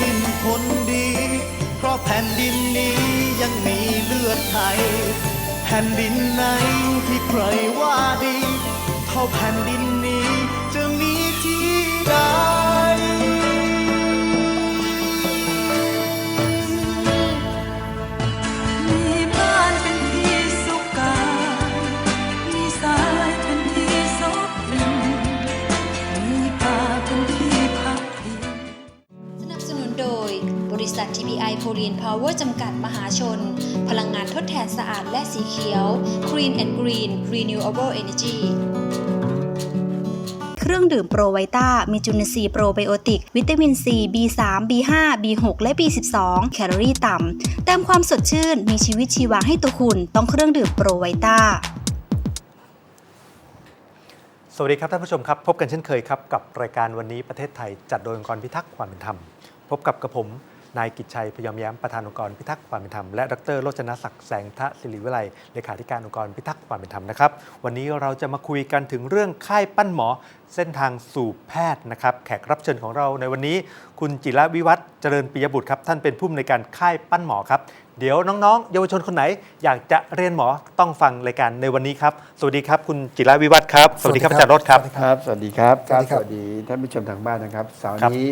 ถิ่นคนดี เพราะแผ่นดินนี้ยังมีเลือดไทย แผ่นดินไหนที่ใครว่าดี เท่าแผ่นดิน TPI โพลีนพาวเวอร์จำกัดมหาชน พลังงานทดแทนสะอาดและสีเขียว Green and Green Renewable Energy เครื่องดื่มโปรไวต้ามีจุลินทรีย์โปรไบโอติก วิตามินซี B3 B5 B6 และ B12 แคลอรี่ต่ำเติมความสดชื่น มีชีวิตชีวาให้ตัวคุณ ต้องเครื่องดื่มโปรไวต้าสวัสดีครับท่านผู้ชมครับ พบกันเช่นเคยครับ กับรายการวันนี้ประเทศไทยจัดโดยองค์กรพิทักษ์ความเป็นธรรม พบกับกระผม นายกิจชัยพยอมแย้มประธานองค์กรพิทักษ์ความเป็นธรรมและดรโรจนศักดิ์แสงทะศิริวิไลเลขาธิการองค์กรพิทักษ์ความเป็นธรรมนะครับ วันนี้เราจะมาคุยกันถึงเรื่องค่ายปั้นหมอเส้นทางสู่แพทย์นะครับ แขกรับเชิญของเราในวันนี้ คุณจิระวิวัฒน์เจริญปิยบุตรครับท่านเป็นผู้อำนวยการค่ายปั้นหมอครับเดี๋ยวน้องๆ เยาวชนคนไหน อยากจะเรียนหมอต้องฟังรายการในวันนี้ครับ สวัสดีครับ คุณจิระวิวัฒน์ครับ สวัสดีครับอาจารย์รถครับครับ สวัสดีครับ สวัสดีครับสวัสดีท่านผู้ชมทางบ้านนะครับเสาร์ครับนี้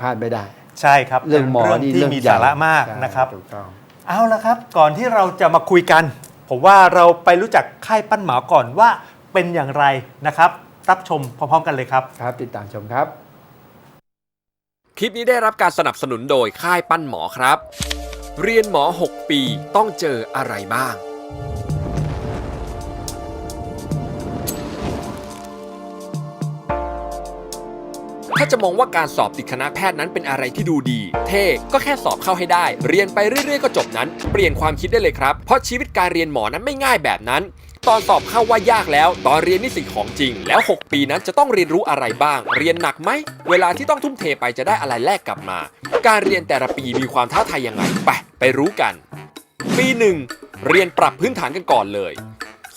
พลาดไม่ได้ ใช่ครับเรื่องหมอป็นนี่ที่เรื่องมีใหญ่สาระมากใช่นะครับถูกต้อง เอาละครับ ก่อนที่เราจะมาคุยกัน ผมว่าเราไปรู้จักค่ายปั้นหมาก่อนว่าเป็นอย่างไรนะครับ รับชมพร้อมๆกันเลยครับ ครับติดตามชมครับ คลิปนี้ได้รับการสนับสนุนโดยค่ายปั้นหมอครับ เรียนหมอ 6 ปีต้องเจออะไรบ้าง ถ้าจะมองว่าการสอบติดคณะแพทย์นั้นเป็นอะไรที่ดูดี เท่ก็แค่สอบเข้าให้ได้ เรียนไปเรื่อยๆก็จบนั้น เปลี่ยนความคิดได้เลยครับ เพราะชีวิตการเรียนหมอนั้นไม่ง่ายแบบนั้น ตอนสอบเข้าว่ายากแล้ว ตอนเรียนนี่สิ่งของจริง แล้ว 6 ปีนั้นจะต้องเรียนรู้อะไรบ้าง เรียนหนักไหม เวลาที่ต้องทุ่มเทไปจะได้อะไรแลกกลับมา การเรียนแต่ละปีมีความท้าทายยังไง ไป ไปรู้กัน ปีหนึ่งเรียนปรับพื้นฐานกันก่อนเลย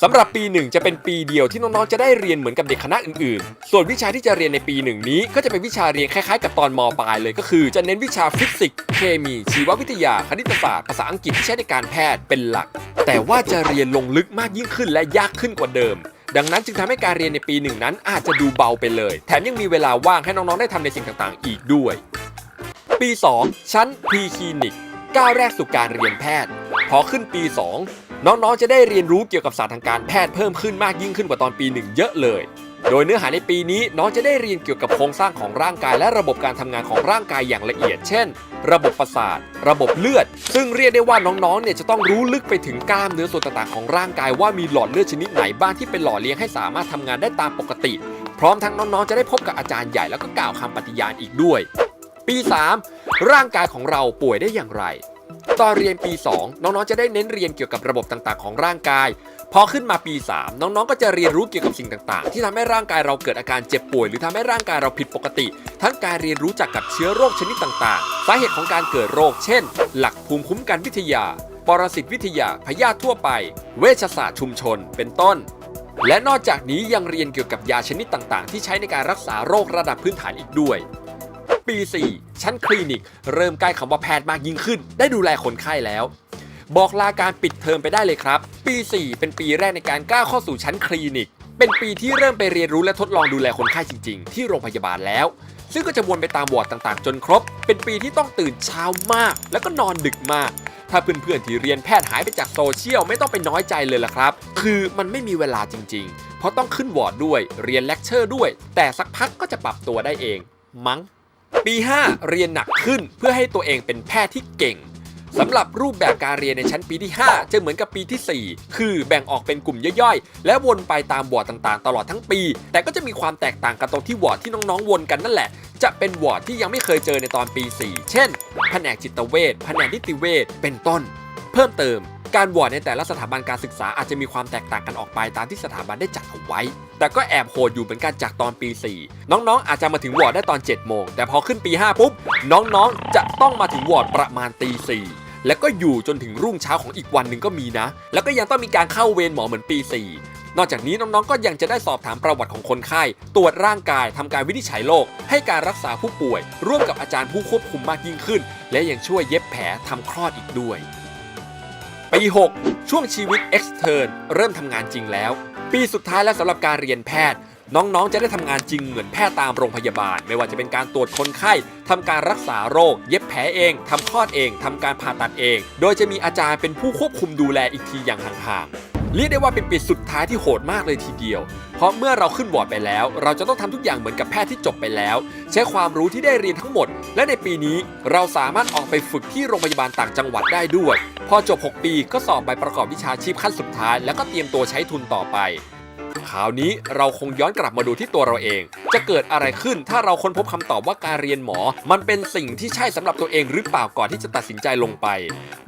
สำหรับปีหนึ่งจะเป็นปีเดียวที่น้องๆจะได้เรียนเหมือนกับเด็กคณะอื่นๆ ส่วนวิชาที่จะเรียนในปีหนึ่งนี้ ก็จะเป็นวิชาเรียนคล้ายๆ กับตอนมปลายเลยก็คือ จะเน้นวิชาฟิสิกส์เคมี ชีววิทยา คณิตศาสตร์ ภาษาอังกฤษที่ใช้ในการแพทย์เป็นหลัก แต่ว่าจะเรียนลงลึกมากยิ่งขึ้นและยากขึ้นกว่าเดิมดังนั้นจึงทำให้การเรียนในปีหนึ่งนั้นอาจจะดูเบาไปเลย แถมยังมีเวลาว่างให้น้อง ๆ ได้ทำในสิ่งต่าง ๆ อีกด้วย ปี 2 ชั้นพีคลินิกก้าวแรกสู่การเรียนแพทย์ พอขึ้นปี 2 น้องๆ จะได้เรียนรู้เกี่ยวกับศาสตร์ทางการแพทย์เพิ่มขึ้นมากยิ่งขึ้นกว่าตอนปี1เยอะเลย โดยเนื้อหาในปีนี้น้องจะได้เรียนเกี่ยวกับโครงสร้างของร่างกายและระบบการทำงานของร่างกายอย่างละเอียด เช่น ระบบประสาท ระบบเลือด ซึ่งเรียกได้ว่าน้องๆ เนี่ยจะต้องรู้ลึกไปถึงกล้ามเนื้อส่วนต่างๆของร่างกายว่ามีหลอดเลือดชนิดไหนบ้างที่เป็นหล่อเลี้ยงให้สามารถทำงานได้ตามปกติ พร้อมทั้งน้องๆ จะได้พบกับอาจารย์ใหญ่แล้วก็กล่าวคำปฏิญาณอีกด้วย ปี 3 ร่างกายของเราป่วยได้อย่างไร ตอนเรียนปี 2 น้องๆ จะได้เน้นเรียนเกี่ยวกับระบบต่างๆ ของร่างกาย พอขึ้นมาปี 3 น้องๆ ก็จะเรียนรู้เกี่ยวกับสิ่งต่างๆ ที่ทำให้ร่างกายเราเกิดอาการเจ็บป่วย หรือทำให้ร่างกายเราผิดปกติ ทั้งการเรียนรู้จักกับเชื้อโรคชนิดต่างๆ สาเหตุของการเกิดโรค เช่น หลักภูมิคุ้มกันวิทยา ปรสิตวิทยา พยาธิทั่วไป เวชศาสตร์ชุมชน เป็นต้นและนอกจากนี้ยังเรียนเกี่ยวกับยาชนิดต่างๆ ที่ใช้ในการรักษาโรคระดับพื้นฐานอีกด้วย ปี 4 ชั้นคลินิก เริ่มใกล้คำว่าแพทย์มากยิ่งขึ้น ได้ดูแลคนไข้แล้ว บอกลาการปิดเทอมไปได้เลยครับ ปี 4 เป็นปีแรกในการก้าวเข้าสู่ชั้นคลินิก เป็นปีที่เริ่มไปเรียนรู้และทดลองดูแลคนไข้จริง ๆ ที่โรงพยาบาลแล้ว ซึ่งก็จะวนไปตามวอร์ดต่างๆ จนครบ เป็นปีที่ต้องตื่นเช้ามาก แล้วก็นอนดึกมากถ้าเพื่อนๆที่เรียนแพทย์หายไปจากโซเชียลไม่ต้องไปน้อยใจเลยละครับ คือมันไม่มีเวลาจริงๆ เพราะต้องขึ้นวอร์ดด้วย เรียนเลคเชอร์ด้วย แต่สักพักก็จะปรับตัวได้เอง มั้ง ปี 5 เรียนหนักขึ้นเพื่อให้ตัวเองเป็นแพทย์ที่เก่งสำหรับรูปแบบการเรียนในชั้นปีที่ 5 จะเหมือนกับปีทีสี่ 4 คือแบ่งออกเป็นกลุ่มย่อยๆ และวนไปตามวอร์ดต่างๆ ตลอดทั้งปี แต่ก็จะมีความแตกต่างกันตรงที่วอร์ดที่น้องๆ วนกันนั่นแหละ จะเป็นวอร์ดที่ยังไม่เคยเจอในตอนปี 4 เช่น แผนกจิตเวชแผนกนิติเวชเป็นต้น เพิ่มเติม การวอร์ดในแต่ละสถาบันการศึกษาอาจจะมีความแตกต่างกันออกไปตามที่สถาบันได้จัดเอาไว้ แต่ก็แอบโหดอยู่เหมือนกันจากตอนปี 4 น้องๆ อาจจะมาถึงวอร์ดได้ตอน 7 โมง แต่พอขึ้นปี 5 ปุ๊บ น้องๆ จะต้องมาถึงวอร์ดประมาณตีสี่แล้วก็อยู่จนถึงรุ่งเช้าของอีกวันหนึ่งก็มีนะ แล้วก็ยังต้องมีการเข้าเวรหมอเหมือนปี 4 นอกจากนี้น้องๆ ก็ยังจะได้สอบถามประวัติของคนไข้ ตรวจร่างกายทำการวินิจฉัยโรค ให้การรักษาผู้ป่วย ร่วมกับอาจารย์ผู้ควบคุมมากยิ่งขึ้น และยังช่วยเย็บแผลทำคลอดอีกด้วย ปี 6 ช่วงชีวิต extern เริ่มทำงานจริงแล้ว ปีสุดท้ายแล้วสำหรับการเรียนแพทย์ น้องๆ จะได้ทำงานจริงเหมือนแพทย์ตามโรงพยาบาล ไม่ว่าจะเป็นการตรวจคนไข้ทำการรักษาโรค เย็บแผลเองทำคลอดเองทำการผ่าตัดเอง โดยจะมีอาจารย์เป็นผู้ควบคุมดูแลอีกทีอย่างห่างๆเรียกได้ว่าเป็นปีสุดท้ายที่โหดมากเลยทีเดียว เพราะเมื่อเราขึ้นวอร์ดไปแล้ว เราจะต้องทำทุกอย่างเหมือนกับแพทย์ที่จบไปแล้ว ใช้ความรู้ที่ได้เรียนทั้งหมด และในปีนี้เราสามารถออกไปฝึกที่โรงพยาบาลต่างจังหวัดได้ด้วย พอจบ 6 ปีก็สอบใบประกอบวิชาชีพขั้นสุดท้าย แล้วก็เตรียมตัวใช้ทุนต่อไป คราวนี้เราคงย้อนกลับมาดูที่ตัวเราเอง จะเกิดอะไรขึ้นถ้าเราค้นพบคำตอบว่าการเรียนหมอ มันเป็นสิ่งที่ใช่สำหรับตัวเองหรือเปล่าก่อนที่จะตัดสินใจลงไป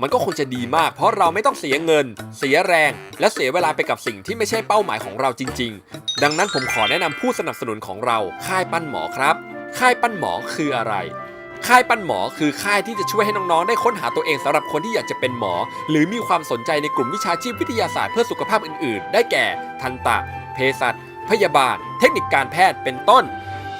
มันก็คงจะดีมาก เพราะเราไม่ต้องเสียเงิน เสียแรง และเสียเวลาไปกับสิ่งที่ไม่ใช่เป้าหมายของเราจริง ๆ ดังนั้นผมขอแนะนำผู้สนับสนุนของเราค่ายปั้นหมอครับ ค่ายปั้นหมอคืออะไร ค่ายปั้นหมอคือค่ายที่จะช่วยให้น้องๆ ได้ค้นหาตัวเองสำหรับคนที่อยากจะเป็นหมอ หรือมีความสนใจในกลุ่มวิชาชีพวิทยาศาสตร์เพื่อสุขภาพอื่นๆ ได้แก่ ทันตะ เภสัช พยาบาล เทคนิคการแพทย์ เป็นต้น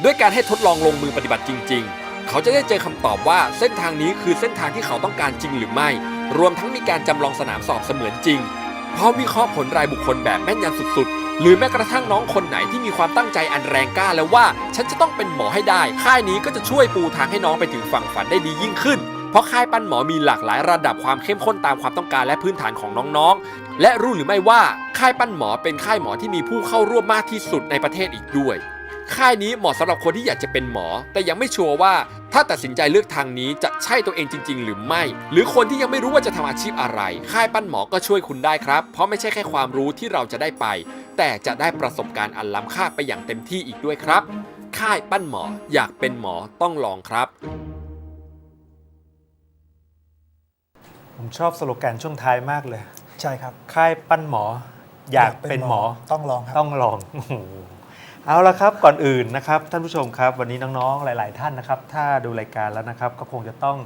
ด้วยการให้ทดลองลงมือปฏิบัติจริง ๆ เขาจะได้เจอคำตอบว่าเส้นทางนี้คือเส้นทางที่เขาต้องการจริงหรือไม่ รวมทั้งมีการจำลองสนามสอบเสมือนจริงพร้อมวิเคราะห์ผลรายบุคคลแบบแม่นยำสุดๆ หรือแม้กระทั่งน้องคนไหนที่มีความตั้งใจอันแรงกล้าแล้วว่า ฉันจะต้องเป็นหมอให้ได้ ค่ายนี้ก็จะช่วยปูทางให้น้องไปถึงฝั่งฝันได้ดียิ่งขึ้น เพราะค่ายปั้นหมอมีหลากหลายระดับความเข้มข้นตามความต้องการและพื้นฐานของน้องๆ และรู้หรือไม่ว่าค่ายปั้นหมอเป็นค่ายหมอที่มีผู้เข้าร่วมมากที่สุดในประเทศอีกด้วย ค่ายนี้เหมาะสำหรับคนที่อยากจะเป็นหมอ แต่ยังไม่ชัวร์ว่าถ้าตัดสินใจเลือกทางนี้จะใช่ตัวเองจริง ๆ หรือไม่ หรือคนที่ยังไม่รู้ว่าจะทำอาชีพอะไร ค่ายปั้นหมอก็ช่วยคุณได้ครับ เพราะไม่ใช่แค่ความรู้ที่เราจะได้ไป แต่จะได้ประสบการณ์อันล้ำค่าไปอย่างเต็มที่อีกด้วยครับ ค่ายปั้นหมออยากเป็นหมอต้องลองครับ ผมชอบสโลแกนช่วงท้ายมากเลย ใช่ครับ ค่ายปั้นหมอ อยากเป็นหมอต้องลองครับต้องลองโอ้โห เอาละครับก่อนอื่นนะครับท่านผู้ชมครับ วันนี้น้องๆหลาย ๆ ท่านนะครับ ถ้าดูรายการแล้วนะครับก็คงจะต้อง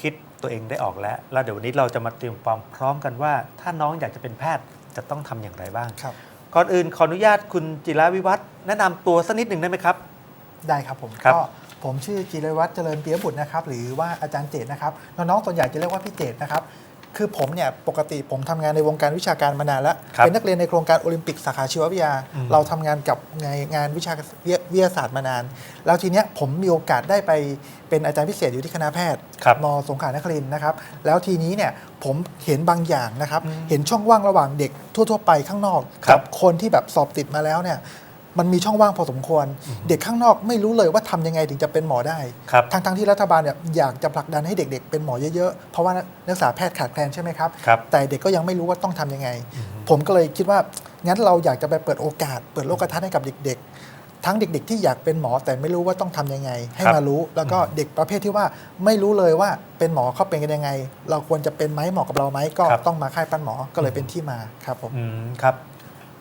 คิดตัวเองได้ออกแล้ว แล้วเดี๋ยววันนี้เราจะมาเตรียมความพร้อมกันว่า ถ้าน้องอยากจะเป็นแพทย์จะต้องทำอย่างไรบ้างครับ ก่อนอื่นขออนุญาตคุณจิราวิวัฒน์แนะนำตัวสักนิดหนึ่งได้ไหมครับ ได้ครับผมครับ ก็ผมชื่อจิรวัตรเจริญเปียบุตรนะครับหรือว่าอาจารย์เจตนะครับน้องๆส่วนใหญ่จะเรียกว่าพี่เจตนะครับ คือผมเนี่ยปกติผมทำงานในวงการวิชาการมานานแล้วครับเป็นนักเรียนในโครงการโอลิมปิกสาขาชีววิทยาอืมเราทำงานกับในงานวิชาวิทยาศาสตร์มานาน แล้วทีเนี้ยผมมีโอกาสได้ไปเป็นอาจารย์พิเศษอยู่ที่คณะแพทย์ครับมสงขลานครินทร์นะครับแล้วทีนี้เนี่ยผมเห็นบางอย่างนะครับอืมเห็นช่องว่างระหว่างเด็กทั่ว ๆ ไปข้างนอกครักับคนที่แบบสอบติดมาแล้วเนี่ย มันมีช่องว่างพอสมควร เด็กข้างนอกไม่รู้เลยว่าทำยังไงถึงจะเป็นหมอได้ครับทั้งทั้งๆที่รัฐบาลเนี่ยอยากจะผลักดันให้เด็กๆ เป็นหมอเยอะๆ เพราะว่านักศึกษาแพทย์ขาดแคลนใช่ไหมครับครับแต่เด็กก็ยังไม่รู้ว่าต้องทำยังไง ผมก็เลยคิดว่างั้นเราอยากจะไปเปิดโอกาส เปิดโลกทัศน์ให้กับเด็กๆ ทั้งเด็ก ๆ ที่อยากเป็นหมอแต่ไม่รู้ว่าต้องทำยังไง ให้ครับมารู้ แล้วก็เด็กประเภทที่ว่าไม่รู้เลยว่าเป็นหมอเขาเป็นกันยังไง เราควรจะเป็นไหมเหมาะกับเราไหมก็ครับต้องมาค่ายปั้นหมอก็เลยเป็นที่มาครับผมอืมครับ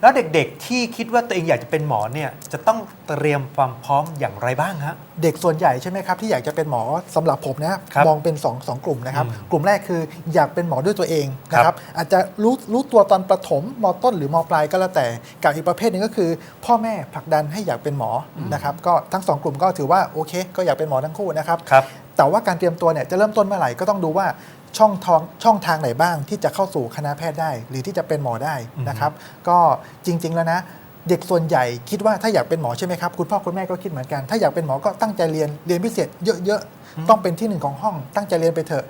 แล้วเด็กๆ ที่คิดว่าตัวเองอยากจะเป็นหมอเนี่ยจะต้องเตรียมความพร้อมอย่างไรบ้างฮะ เด็กส่วนใหญ่ใช่ไหมครับ ที่อยากจะเป็นหมอสำหรับผมนะครับมองเป็น2องสองกลุ่มนะครับอืมกลุ่มแรกคืออยากเป็นหมอด้วยตัวเองนะคครัรับบอาจจะรู้รู้ตัวตอนประถมมต้นหรือมปลายก็แล้วแต่กับอีกประเภทหนึงก็คือ พ่อแม่ผลักดันให้อยากเป็นหมออนะครับก็ทั้งสองกลุ่มก็ถือว่าโอเค ก็อยากเป็นหมอทั้งคู่นะครับครับแต่ว่าการเตรียมตัวเนี่ยจะเริ่มต้นเมื่อไหร่ก็ต้องดูว่า ช่องทางช่องทางไหนบ้างที่จะเข้าสู่คณะแพทย์ได้ หรือที่จะเป็นหมอได้นะครับ ก็จริง ๆ แล้วนะ เด็กส่วนใหญ่คิดว่าถ้าอยากเป็นหมอใช่ไหมครับคุณพ่อคุณแม่ก็คิดเหมือนกัน ถ้าอยากเป็นหมอก็ตั้งใจเรียนเรียนพิเศษเยอะๆต้องเป็นที่หนึ่งของห้อง ตั้งใจเรียนไปเถอะ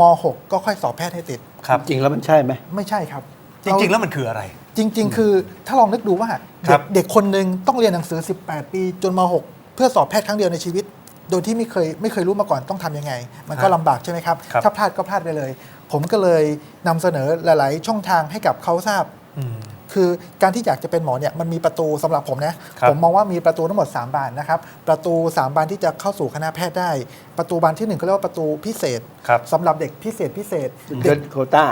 ม .6 ก็ค่อยสอบแพทย์ให้ติด ครับจริงแล้วมันใช่ไหมไม่ใช่ครับ จริง ๆ แล้วมันคืออะไร จริง ๆ คือถ้าลองนึกดูว่าครัเด็บกเด็กคนหนึ่งต้องเรียนหนังสือ 18 ปีจนม .6 เพื่อสอบแพทย์ครั้งเดียวในชีวิต โดยที่ไม่เคยไม่เคยรู้มาก่อนต้องทำยังไง มันก็ลำบากใช่ไหมครับครับ ถ้าพลาดก็พลาดไปเลย ผมก็เลยนำเสนอหลาย ๆ ช่องทางให้กับเขาทราบอืมคือการที่อยากจะเป็นหมอเนี่ยมันมีประตูสำหรับผมนะครับผมมองว่ามีประตูทั้งหมด 3 บานนะครับ ประตู 3 บานที่จะเข้าสู่คณะแพทย์ได้ ประตูบานที่1ก็เรียกว่าประตูพิเศษครับสำหรับเด็กพิเศษพิเศษเกินโควต้า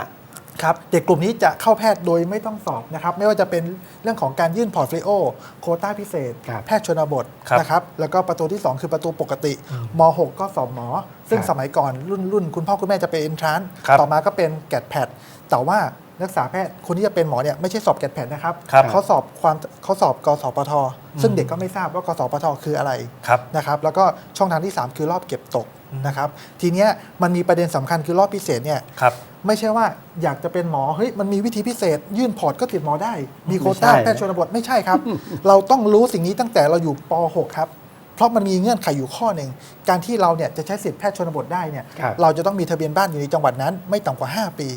ครับเด็กกลุ่มนี้จะเข้าแพทย์โดยไม่ต้องสอบนะครับ ไม่ว่าจะเป็นเรื่องของการยื่นพอร์ตโฟลิโอโควต้าพิเศษ ครับแพทย์ชนบทครับนะครับแล้วก็ประตูที่ 2 คือประตูปกติม .6 ก็สอบหมอ ซึ่งครับสมัยก่อนรุ่นรุ่นคุณพ่อคุณแม่จะเป็นเอนทรานครับต่อมาก็เป็นแกดแพดแต่ว่านักศึกษาแพทย์คนที่จะเป็นหมอเนี่ยไม่ใช่สอบแกดแพดนะครับครับ เขาสอบความเขาสอบกสปทซึ่งเด็กก็ไม่ทราบว่ากสปทคืออะไร ครับ นะครับแล้วก็ช่องทางที่ 3 คือรอบเก็บตก นะครับทีเนี้ยมันมีประเด็นสำคัญคือรอบพิเศษเนี่ยครับไม่ใช่ว่าอยากจะเป็นหมอเฮ้ยมันมีวิธีพิเศษ ยื่นพอร์ตก็ติดหมอได้ มีโควต้าไม่ใช่แพทย์ชนบทไม่ใช่ครับ เราต้องรู้สิ่งนี้ตั้งแต่เราอยู่ป .6 ครับเพราะมันมีเงื่อนไขอยู่ข้อหนึ่ง การที่เราเนี่ยจะใช้สิทธิแพทย์ชนบทได้เนี่ยครับเราจะต้องมีทะเบียนบ้านอยู่ในจังหวัดนั้น ไม่ต่ำกว่า 5 ปี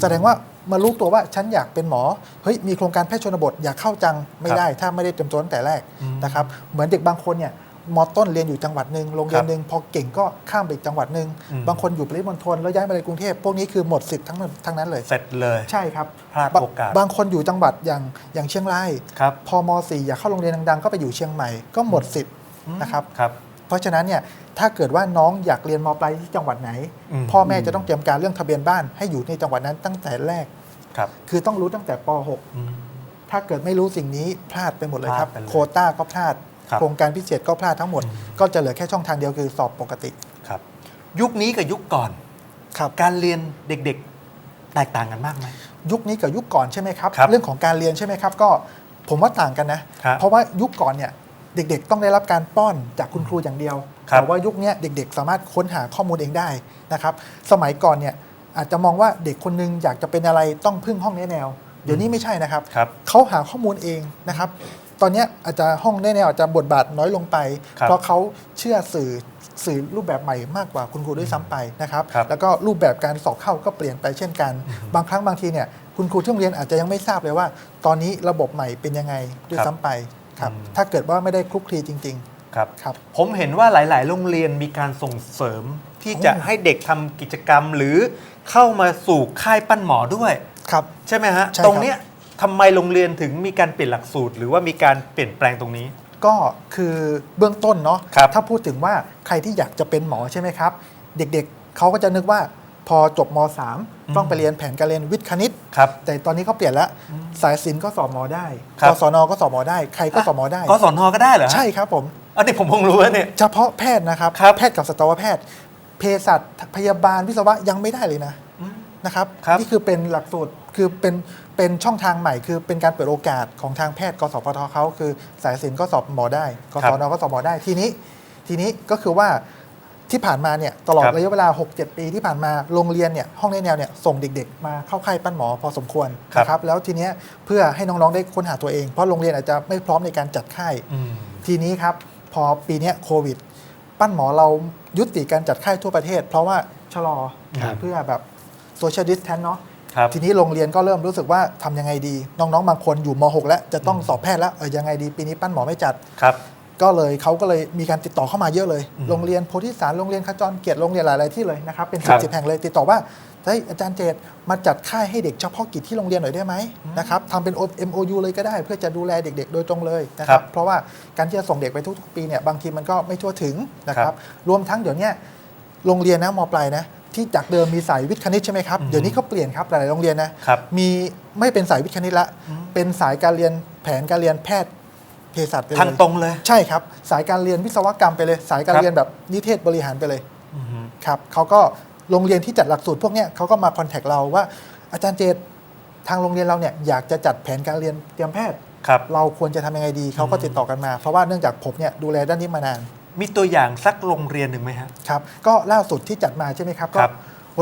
แสดงว่ามารู้ตัวว่าฉันอยากเป็นหมอเฮ้ยมีโครงการแพทย์ชนบทอยากเข้าจังไม่ได้ ถ้าไม่ได้เตรียมตัวตั้งแต่แรกนะครับเหมือนเด็กบางคนเนี่ย มอต้นเรียนอยู่จังหวัดหนึ่งโรงเรียนหนึ่งพอเก่งก็ข้ามไปอีกจังหวัดหนึ่งอืมบางคนอยู่ปริมณฑลแล้วย้ายมาในกรุงเทพพวกนี้คือหมดสิทธิ์ทั้งนั้นทั้งนั้นเลย เสร็จเลยใช่ครับพลาดบะโอกาสบางคนอยู่จังหวัดอย่างอย่างเชียงรายครับพอม .4 อยากเข้าโรงเรียนดังๆ ก็ไปอยู่เชียงใหม่ก็หมดสิทธิ์นะครับครับเพราะฉะนั้นเนี่ยถ้าเกิดว่าน้องอยากเรียนมปลายที่จังหวัดไหนอืมพ่อแม่จะต้องเตรียมการเรื่องทะเบียนบ้านให้อยู่ในจังหวัดนั้นตั้งแต่แรกครับคือต้องรู้ตั้งแต่ปอืม .6 ถ้าเกิดไม่รู้สิ่งนี้พลาดไปหมดเลยครับพลาดไปเลยโควต้าก็พลาดครับ โครงการพิเศษก็พลาดทั้งหมด ก็จะเหลือแค่ช่องทางเดียวคือสอบปกติ ครับ ยุคนี้กับยุคก่อนครับการเรียนเด็กๆ แตกต่างกันมากไหม ยุคนี้กับยุคก่อนใช่ไหมครับ ครับเรื่องของการเรียนใช่ไหมครับ ก็ผมว่าต่างกันนะ ครับเพราะว่ายุคก่อนเนี่ยเด็กๆ ต้องได้รับการป้อนจากคุณครูอย่างเดียวครับแต่ว่ายุคเนี้ยเด็ก ๆ สามารถค้นหาข้อมูลเองได้นะครับสมัยก่อนเนี่ยอาจจะมองว่าเด็กคนนึงอยากจะเป็นอะไรต้องพึ่งห้องแนะแนว เดี๋ยวนี้ไม่ใช่นะครับ ครับ เขาหาข้อมูลเองนะครับ ตอนเนี้ยอาจจะห้องแนะแนวอาจจะบทบาทน้อยลงไปครับเพราะเขาเชื่อสื่อสื่อรูปแบบใหม่มากกว่าคุณครูด้วยซ้ำไปนะครับครับแล้วก็รูปแบบการสอบเข้าก็เปลี่ยนไปเช่นกัน บางครั้งบางทีเนี่ยคุณครูที่โรงเรียนอาจจะยังไม่ทราบเลยว่า ตอนนี้ระบบใหม่เป็นยังไงด้วยซ้ำไปครับอืมถ้าเกิดว่าไม่ได้คลุกคลีจริงครับๆครับผมเห็นว่าหลาย ๆ โรงเรียนมีการส่งเสริมที่จะโอ้ให้เด็กทำกิจกรรมหรือเข้ามาสู่ค่ายปั้นหมอด้วยครับใช่ไหมฮะใช่ครับตรงเนี้ย ทำไมโรงเรียนถึงมีการเปลี่ยนหลักสูตร หรือว่ามีการเปลี่ยนแปลงตรงนี้ ก็คือเบื้องต้นเนาะครับถ้าพูดถึงว่าใครที่อยากจะเป็นหมอใช่ไหมครับ เด็กๆเขาก็จะนึกว่าพอจบม .3 ต้องไปเรียนแผนการเรียนวิทย์คณิต ครับ แต่ตอนนี้เขาเปลี่ยนแล้วสายศิลป์ก็สอบหมอได้ครับ กศนก็สอบหมอได้ ใครก็สอบหมอได้กศนก็ได้เหรอฮะใช่ครับผม อันนี้ผมเพิ่งรู้แล้วเนี่ย เฉพาะแพทย์นะครับ ครับแพทย์กับสัตวแพทย์ เภสัชพยาบาลวิศวะยังไม่ได้เลยนะนะครับ ครับ นี่คือเป็นหลักสูตรคือเป็น เป็นช่องทางใหม่คือเป็นการเปิดโอกาสของทางแพทย์กสพทเขาคือสายศิลป์ก็สอบหมอได้กศนก็สอบหมอได้ทีนี้ ทีนี้ก็คือว่าที่ผ่านมาเนี่ยตลอดครับ ระยะเวลา 6-7 ปีที่ผ่านมาโรงเรียนเนี่ยห้องแนะแนวเนี่ยส่งเด็กๆ มาเข้าค่ายปั้นหมอพอสมควรครับนะครับแล้วทีเนี้ยเพื่อให้น้องๆได้ค้นหาตัวเอง เพราะโรงเรียนอาจจะไม่พร้อมในการจัดค่าย อืม ทีนี้ครับ พอปีเนี้ยโควิด ปั้นหมอเรายุติการจัดค่ายทั่วประเทศ เพราะว่าชะลอครับ เพื่อแบบโซเชียลดิสแทนเนาะ ครับทีนี้โรงเรียนก็เริ่มรู้สึกว่าทำยังไงดี น้องๆ บางคนอยู่ม .6 แล้วจะต้องสอบแพทย์แล้วเออยังไงดีปีนี้ปั้นหมอไม่จัด ครับ ก็เลยเขาก็เลยมีการติดต่อเข้ามาเยอะเลย อืมโรงเรียนโพธิสารโรงเรียนขจรเกียรติโรงเรียนหลายๆที่เลยนะครับเป็นครัสิบบสิบแห่งเลยติดต่อว่าเฮ้ยอาจารย์เจตมาจัดค่ายให้เด็กเฉพาะกิจที่โรงเรียนหน่อยได้ไหมนะครับทำเป็น MOU เลยก็ได้ เพื่อจะดูแลเด็ก ๆ โดยตรงเลยนะคครัรับบเพราะว่าการที่จะส่งเด็กไปทุกๆ ปีเนี่ยบางทีมันก็ไม่ทั่วถึงนะคครัรับ บรวมทั้งเดี๋ยวเนี้ยโรงเรียนนะมปลายนะ ที่จากเดิมมีสายวิทย์คณิตใช่ไหมครับอืมเดี๋ยวนี้เขาเปลี่ยนครับหลายๆโรงเรียนนะครับ มีไม่เป็นสายวิทย์คณิตละ เป็นสายการเรียนแผนการเรียนแพทย์เภสัชไปเลยทางตรงเลย ใช่ครับ สายการเรียนวิศวกรรมไปเลย สายการครับ เรียนแบบนิเทศบริหารไปเลย อือฮึ ครับเขาก็โรงเรียนที่จัดหลักสูตรพวกเนี้ยเขาก็มาคอนแทคเราว่า อาจารย์เจตทางโรงเรียนเราเนี่ยอยากจะจัดแผนการเรียนเตรียมแพทย์ ครับ เราควรจะทำยังไงดีเขาก็ติดต่อกันมา เพราะว่าเนื่องจากผมเนี่ยดูแลด้านนี้มานาน มีตัวอย่างสักโรงเรียนหนึ่งไหมฮะ ครับ ก็ล่าสุดที่จัดมาใช่ไหมครับคก็รับ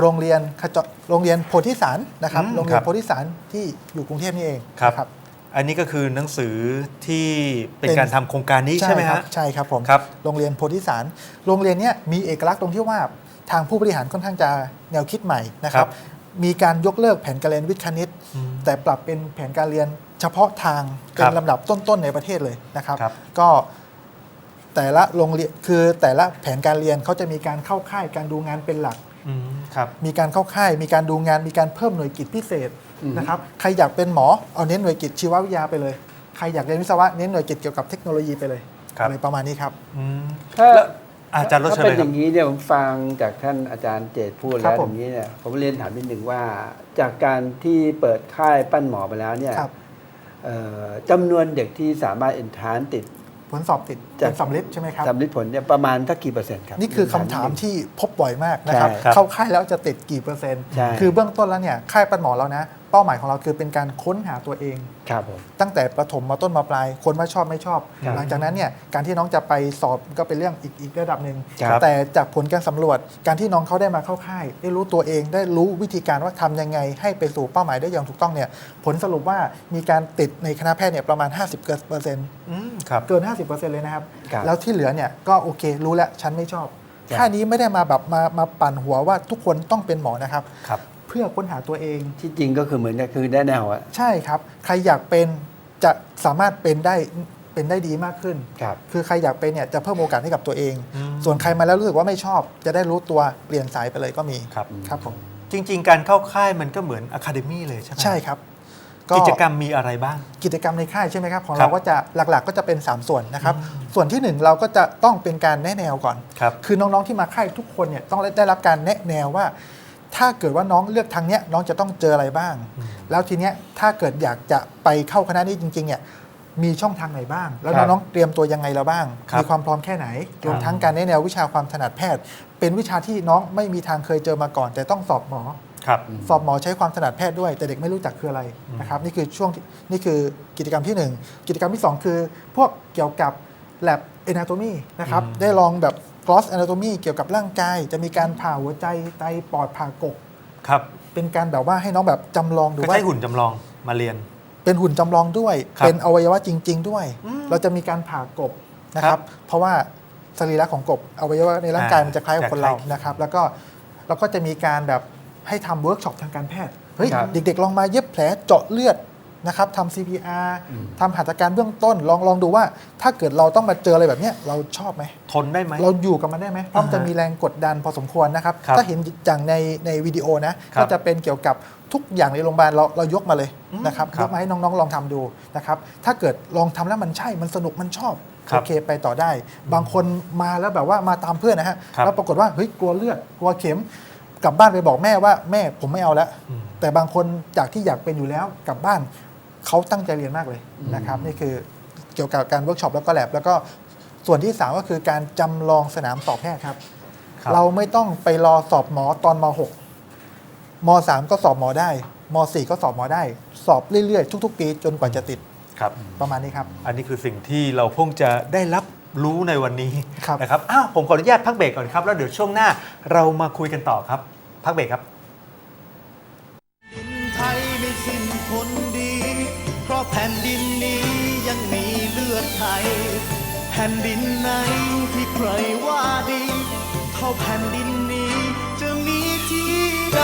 โรงเรียนขจรโรงเรียนโพธิสารนะครับ อืมโรงเรียครันบ โพธิสารที่อยู่กรุงเทพนี่เองครับนะ อันนี้ก็คือหนังสือที่เป็นเป็น การทำโครงการนี้ใช่ไหมครัฮะ บใช่ครับผมครับโรงเรียนโพธิสาร โรงเรียนเนี้ยมีเอกลักษณ์ตรงที่ว่าทางผู้บริหารค่อนข้างจะแนวคิดใหม่นะคครัรับ บ มีการยกเลิกแผนการเรียนวิทย์คณิต อืม แต่ปรับเป็นแผนการเรียนเฉพาะทางเป็ครันบลำดับต้นๆในประเทศเลยนะครับ ครับก็ แต่ละโรงเรียนคือแต่ละแผนการเรียนเขาจะมีการเข้าค่ายการดูงานเป็นหลัก อืมครับ มีการเข้าค่าย มีการดูงาน มีการเพิ่มหน่วยกิจพิเศษนะครับ ใครอยากเป็นหมอเอาเน้นหน่วยกิจชีววิทยาไปเลย ใครอยากเรียนวิศวะเน้นหน่วยกิจเกี่ยวกับเทคโนโลยีไปเลยครับ อะไรประมาณนี้ครับ อืมถ้าแล้วอาจารย์รถถ้าเชิญเป็เลนยอครับ ย่างนี้เนี่ยผมฟังจากท่านอาจารย์เจตพูดครัแล้บวผอมย่างนี้เนี่ยผมเรียนถามนิดหนึ่งว่า จากการที่เปิดค่ายปั้นหมอไปแล้วเนี่ยครับ เอ่อจำนวนเด็กที่สามารถเอนทานติด ผลสอบติดจากเป็นสำเร็จใช่ไหมครับสำลิดผลเนี่ยประมาณสักกี่เปอร์เซ็นต์ครับ นี่คือคำถามที่พบบ่อยมากนะครับใช่ครับ เข้าค่ายแล้วจะติดกี่เปอร์เซ็นต์ใช่คือเบื้องต้นแล้วเนี่ยค่ายปันหมอแล้วนะ เป้าหมายของเราคือเป็นการค้นหาตัวเอง ครับผม ตั้งแต่ประถมมาต้นมาปลาย คนว่าชอบไม่ชอบ ครับ หลังจากนั้นเนี่ยการที่น้องจะไปสอบก็เป็นเรื่องอีกอีกระดับหนึ่งครับ แต่จากผลการสำรวจการที่น้องเขาได้มาเข้าค่าย ได้รู้ตัวเองได้รู้วิธีการว่าทำยังไง ให้ไปสู่เป้าหมายได้อย่างถูกต้องเนี่ยผลสรุปว่ามีการติดในคณะแพทย์เนี่ยประมาณ 50เปอร์เซ็นต์ อืมครับ เกิน 50เปอร์เซ็นต์เลยนะครับ ครับแล้วที่เหลือเนี่ยก็โอเครู้แล้วฉันไม่ชอบครับค่ายนี้ไม่ได้มาแบบมามาปั่นหัวว่าทุกคนต้องเป็นหมอนะครับ ครับเพื่อค้นหาตัวเอง ที่จริงก็คือเหมือนกับคือแนะแนวอะใช่ครับ ใครอยากเป็นจะสามารถเป็นได้เป็นได้ดีมากขึ้นครับคือใครอยากเป็นเนี่ยจะเพิ่มโอกาสให้กับตัวเองอืมส่วนใครมาแล้วรู้สึกว่าไม่ชอบ จะได้รู้ตัวเปลี่ยนสายไปเลยก็มีครับครับผมจริง ๆ การเข้าค่ายมันก็เหมือนอะคาเดมี่เลยใช่ไหมใช่ครับกิจกรรมมีอะไรบ้าง กิจกรรมในค่ายใช่ไหมครับ ของครัเราบก็จะหลักๆ ก็จะเป็น 3 ส่วนนะครับ ส่วนทีหนึ่1 เราก็จะต้องเป็นการแนะแนวก่อนครับคือน้องๆที่มาค่ายทุกคนเนี่ยต้องได้รับการแนะแนวว่า ถ้าเกิดว่าน้องเลือกทางเนี้ยน้องจะต้องเจออะไรบ้าง แล้วทีเนี้ยถ้าเกิดอยากจะไปเข้าคณะนี้จริงๆเนี่ยมีช่องทางไหนบ้าง แล้วครับน้องๆเตรียมตัวยังไงแล้วบ้างครับมีความพร้อมแค่ไหนรวมทั้งการแนะแนววิชาความถนัดแพทย์ เป็นวิชาที่น้องไม่มีทางเคยเจอมาก่อน แต่ต้องสอบหมอครับสอบหมอใช้ความถนัดแพทย์ด้วย แต่เด็กไม่รู้จักคืออะไรนะครับนี่คือช่วงที่นี่คือกิจกรรมที่ 1 กิจกรรมที่ 2 คือ พวกเกี่ยวกับ lab anatomy นะครับอืมได้ลองแบบ cross anatomy เกี่ยวกับร่างกาย จะมีการผ่าหัวใจไตปอดผ่ากก ครับ เป็นการแบบว่าให้น้องแบบจำลองดูก็ว่า ใช้หุ่นจำลองมาเรียน เป็นหุ่นจำลองด้วย ครับเป็นอวัยวะจริง ๆ ด้วย อืมเราจะมีการผ่ากบนะคครัรับบ เพราะว่าสรีระของกบอวัยวะในร่างกายอ่ามันจะคล้ายกับจะคนเราคล้ายนะครับ แล้วก็เราก็จะมีการแบบให้ทำเวิร์กช็อปทางการแพทย์เฮ้ยครับ เด็กๆลองมาเย็บแผลเจาะเลือด นะครับทำ CPR ทำหัตถการเบื้องต้นลองลองดูว่า ถ้าเกิดเราต้องมาเจออะไรแบบเนี้ยเราชอบไหมทนได้ไหม เราอยู่กับมันได้ไหมเพราะมันจะอ่าฮะมีแรงกดดันพอสมควรนะครับ ครับถ้าเห็นอย่างในในวิดีโอนะ ครับก็จะเป็นเกี่ยวกับทุกอย่างในโรงพยาบาลเราเรายกมาเลยอืมนะครับครับยกมาให้น้องๆลองทำดูนะครับ ถ้าเกิดลองทำแล้วมันใช่มันสนุกมันชอบครับโอเคไปต่อได้ บางคนมาแล้วแบบว่ามาตามเพื่อนนะฮะครับ แล้วปรากฏว่าเฮ้ยกลัวเลือดกลัวเข็ม กลับบ้านไปบอกแม่ว่าแม่ผมไม่เอาแล้ว อืม แต่บางคนจากที่อยากเป็นอยู่แล้วกลับบ้าน เขาตั้งใจเรียนมากเลยนะครับนี่คือเกี่ยวกับการเวิร์กช็อปแล้วก็แลบแล้วก็ส่วนที่ 3 ก็คือการจำลองสนามสอบแพทย์ครับครับ เราไม่ต้องไปรอสอบหมอตอนม .6 ม .3 ก็สอบหมอได้ม .4 ก็สอบหมอได้ สอบเรื่อยๆ ทุก ๆ ปีจนกว่าจะติดครับประมาณนี้ครับ อันนี้คือสิ่งที่เราเพิ่งจะได้รับรู้ในวันนี้ครับนะครับอ้าวผมขออนุญาตพักเบรกก่อนครับแล้วเดี๋ยวช่วงหน้าเรามาคุยกันต่อครับ พักเบรกครับไทยไม่สิ้นคนดีเพราะ แผ่นดินนี้ยังมีเลือดไทย แผ่นดินไหนที่ใครว่าดี เท่าแผ่นดินนี้จะมีที่ใด